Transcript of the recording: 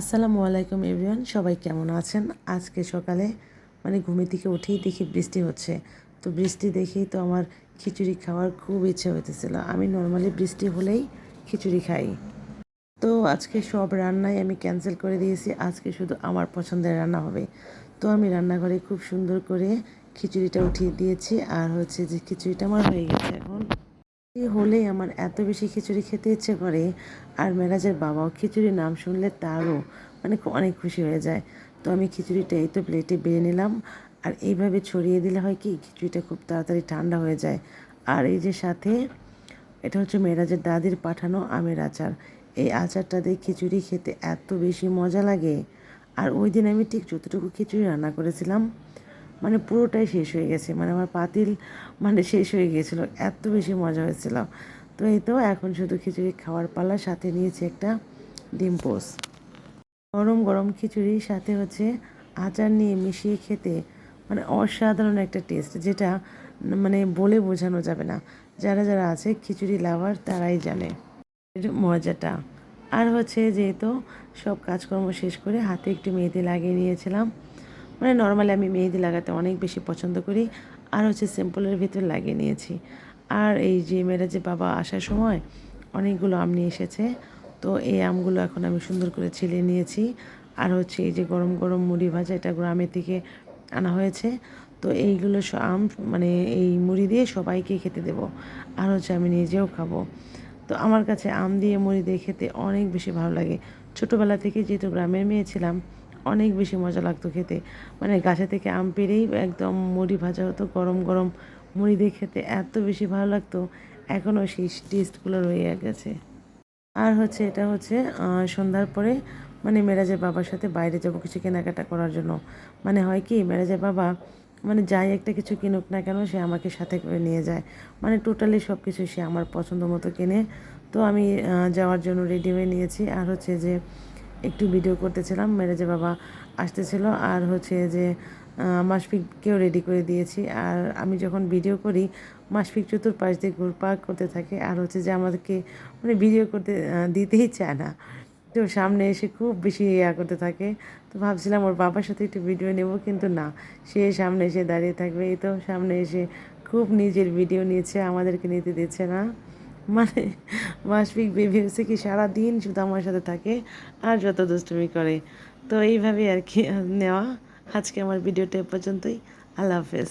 আসসালামু আলাইকুম এভরিওয়ান, সবাই কেমন আছেন? আজকে সকালে মানে ঘুমে থেকে উঠেই দেখি বৃষ্টি হচ্ছে। তো বৃষ্টি দেখেই তো আমার খিচুড়ি খাওয়ার খুব ইচ্ছে হইতেছিল। আমি নর্মালি বৃষ্টি হলেই খিচুড়ি খাই। তো আজকে সব রান্নাই আমি ক্যান্সেল করে দিয়েছি। আজকে শুধু আমার পছন্দের রান্না হবে। তো আমি রান্নাঘরে খুব সুন্দর করে খিচুড়িটা উঠিয়ে দিয়েছি। আর হচ্ছে যে খিচুড়িটা আমার হয়ে গেছে এখন। হলেই আমার এত বেশি খিচুড়ি খেতে ইচ্ছে করে। আর মেরাজের বাবাও খিচুড়ির নাম শুনলে তারও মানে অনেক খুশি হয়ে যায়। তো আমি খিচুড়িটা এই তো প্লেটে বেড়ে নিলাম। আর এইভাবে ছড়িয়ে দিলে হয় কি, খিচুড়িটা খুব তাড়াতাড়ি ঠান্ডা হয়ে যায়। আর এই যে সাথে, এটা হচ্ছে মেরাজের দাদির পাঠানো আমের আচার। এই আচারটা দিয়ে খিচুড়ি খেতে এত বেশি মজা লাগে। আর ওই দিন আমি ঠিক যতটুকু খিচুড়ি রান্না করেছিলাম মানে পুরোটাই শেষ হয়ে গেছে। মানে আমার পাতিল মানে শেষ হয়ে গিয়েছিল। এত বেশি মজা হয়েছিল। তো এই তো, এখন শুধু খিচুড়ি খাওয়ার পালা, সাথে নিয়েছি একটা ডিম পোস। গরম গরম খিচুড়ির সাথে হচ্ছে আচার নিয়ে মিশিয়ে খেতে। মানে অসাধারণ একটা টেস্ট যেটা মানে বলে বোঝানো যাবে না। যারা যারা আছে খিচুড়ি লাভার তারাই জানে মজাটা। আর হচ্ছে যেহেতু সব কাজকর্ম শেষ করে হাতে একটু মেহেদি লাগিয়ে নিয়েছিলাম। মানে নর্মালি আমি মেহেদি লাগাতে অনেক বেশি পছন্দ করি। আর হচ্ছে সিম্পলের ভিতর লাগিয়ে নিয়েছি। আর এই যে মেয়েরা যে বাবা আসার সময় অনেকগুলো আম নিয়ে এসেছে। তো এই আমগুলো এখন আমি সুন্দর করে ছিলে নিয়েছি। আর হচ্ছে এই যে গরম গরম মুড়ি ভাজা, এটা গ্রামের থেকে আনা হয়েছে। তো এইগুলো আম মানে এই মুড়ি দিয়ে সবাইকে খেতে দেব। আর হচ্ছে আমি নিজেও খাব। তো আমার কাছে আম দিয়ে মুড়ি দিয়ে খেতে অনেক বেশি ভালো লাগে। ছোটোবেলা থেকে যেহেতু গ্রামের মেয়ে ছিলাম অনেক বেশি মজা লাগতো খেতে। মানে গাছে থেকে আম পেরেই একদম মুড়ি ভাজা হতো, গরম গরম মুড়ি দিয়ে খেতে এত বেশি ভালো লাগতো। এখনও সেই টেস্টগুলো রয়ে গেছে। আর হচ্ছে এটা হচ্ছে সন্ধ্যার পরে মানে মেরাজের বাবার সাথে বাইরে যাব কিছু কেনাকাটা করার জন্য। মানে হয় কি, মেরাজের বাবা মানে যাই একটা কিছু কিনুক না কেন সে আমাকে সাথে করে নিয়ে যায়। মানে টোটালি সব কিছু সে আমার পছন্দ মতো কেনে। তো আমি যাওয়ার জন্য রেডি হয়ে নিয়েছি। আর হচ্ছে যে একটু ভিডিও করতেছিলাম মেরাজের বাবা আসতেছিল আর হচ্ছে যে মাসফিককেও রেডি করে দিয়েছি। আর আমি যখন ভিডিও করি, মাসফিক চতুর্পাশ দিয়ে ঘুরপাক করতে থাকে। আর হচ্ছে যে আমাদেরকে মানে ভিডিও করতে দিতেই চায় না। তো সামনে এসে খুব বেশি ইয়া করতে থাকে। তো ভাবছিলাম ওর বাবার সাথে একটু ভিডিও নেব, কিন্তু না। সে সামনে এসে দাঁড়িয়ে থাকবে। এই তো সামনে এসে খুব নিজের ভিডিও নিয়েছে, আমাদেরকে নিতে দিচ্ছে না। মানে মাসফিক বেবি হয়েছে কি সারাদিন শুধু আমার সাথে থাকে আর যত দুষ্টুমি করে। তো এইভাবেই আর কি নেওয়া। আজকে আমার ভিডিওটা এ পর্যন্তই। আল্লাহ হাফেজ।